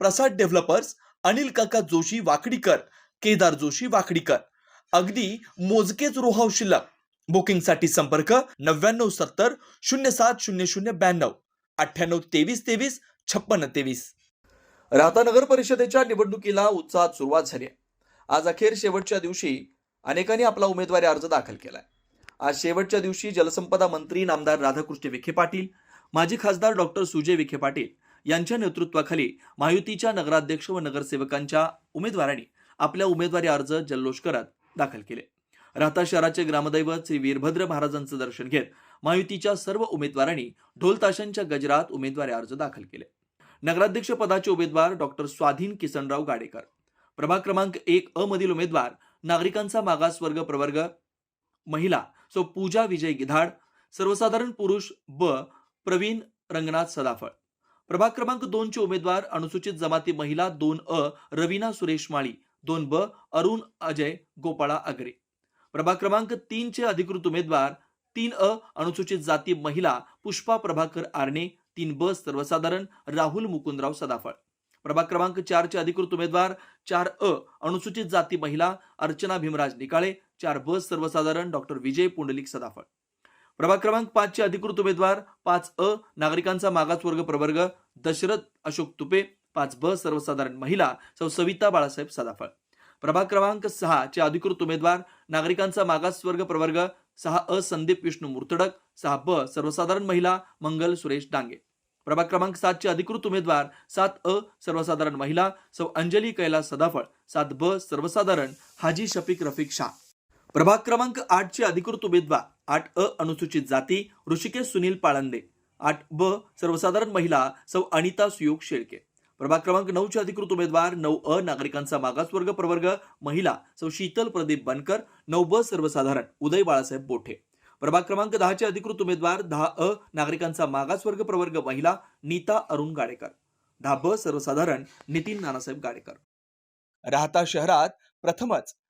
प्रसाद developers Anil काका जोशी वाकडीकर केदार जोशी वाकडीकर. अगदी मोजकेच रोहाव शिल्लक. बुकिंगसाठी संपर्क नव्याण्णव सत्तर शून्य सात शून्य शून्य ब्याण्णव. अठ्ठ्याण्णव तेवीस तेवीस छप्पन्न तेवीस. राहता नगर परिषदेच्या निवडणुकीला उत्साहात सुरुवात झाली आहे. आज अखेर शेवटच्या दिवशी अनेकांनी आपला उमेदवारी अर्ज दाखल केला आहे आज शेवटच्या दिवशी जलसंपदा मंत्री नामदार राधाकृष्ण विखे पाटील माजी खासदार डॉक्टर सुजय विखे पाटील यांच्या नेतृत्वाखाली महायुतीच्या नगराध्यक्ष व नगरसेवकांच्या उमेदवारांनी आपल्या उमेदवारी अर्ज जल्लोष करत दाखल केले. राहता शहराचे ग्रामदैवत श्री वीरभद्र महाराजांचं दर्शन घेत महायुतीच्या सर्व उमेदवारांनी ढोलताशांच्या गजरात उमेदवारी अर्ज दाखल केले. नगराध्यक्ष पदाचे उमेदवार डॉक्टर स्वाधीन किसनराव गाडेकर. प्रभाग क्रमांक एक अ मधील उमेदवार नागरिकांचा मागासवर्ग प्रवर्ग महिला सो पूजा विजय गिधाड सर्वसाधारण पुरुष ब प्रवीण रंगनाथ सदाफळ. प्रभाग क्रमांक दोनचे उमेदवार अनुसूचित जमाती महिला दोन अ रवीना सुरेश माळी दोन ब अरुण अजय गोपाळा आगरे. प्रभाग क्रमांक तीनचे अधिकृत उमेदवार तीन अ अनुसूचित जाती महिला पुष्पा प्रभाकर आर्णे तीन ब सर्वसाधारण राहुल मुकुंदराव सदाफळ. प्रभाग क्रमांक चारचे अधिकृत उमेदवार चार अ अनुसूचित जाती महिला अर्चना भीमराज निकाळे चार ब सर्वसाधारण डॉक्टर विजय पुंडलिक सदाफळ. प्रभाग क्रमांक पाचचे अधिकृत उमेदवार पाच अ नागरिकांचा मागास वर्ग प्रवर्ग दशरथ अशोक तुपे पाच ब सर्वसाधारण महिला सौ सविता बाळासाहेब सदाफळ. प्रभाग क्रमांक सहा चे अधिकृत उमेदवार नागरिकांचा मागासवर्ग प्रवर्ग सहा अ संदीप विष्णू मुर्तडक सहा ब सर्वसाधारण महिला मंगल सुरेश डांगे. प्रभाग क्रमांक सातचे अधिकृत उमेदवार सात अ सर्वसाधारण महिला सौ अंजली कैलास सदाफळ सात ब सर्वसाधारण हाजी शफीक रफिक शाह. प्रभाग क्रमांक आठचे अधिकृत उमेदवार आठ अ अनुसूचित जाती ऋषिकेश सुनील पाळंदे. आठ ब सर्वसाधारण महिला सौ अनिता सुयोग शेळके. प्रभाग क्रमांक नऊचे अधिकृत उमेदवार नऊ अ नागरिकांचा मागासवर्ग प्रवर्ग महिला सौ शीतल प्रदीप बनकर नऊ ब सर्वसाधारण उदय बाळासाहेब बोठे. प्रभाग क्रमांक दहाचे अधिकृत उमेदवार दहा अ नागरिकांचा मागासवर्ग प्रवर्ग महिला नीता अरुण गाडेकर. दहा ब सर्वसाधारण नितीन नानासाहेब गाडेकर. राहता शहरात प्रथमच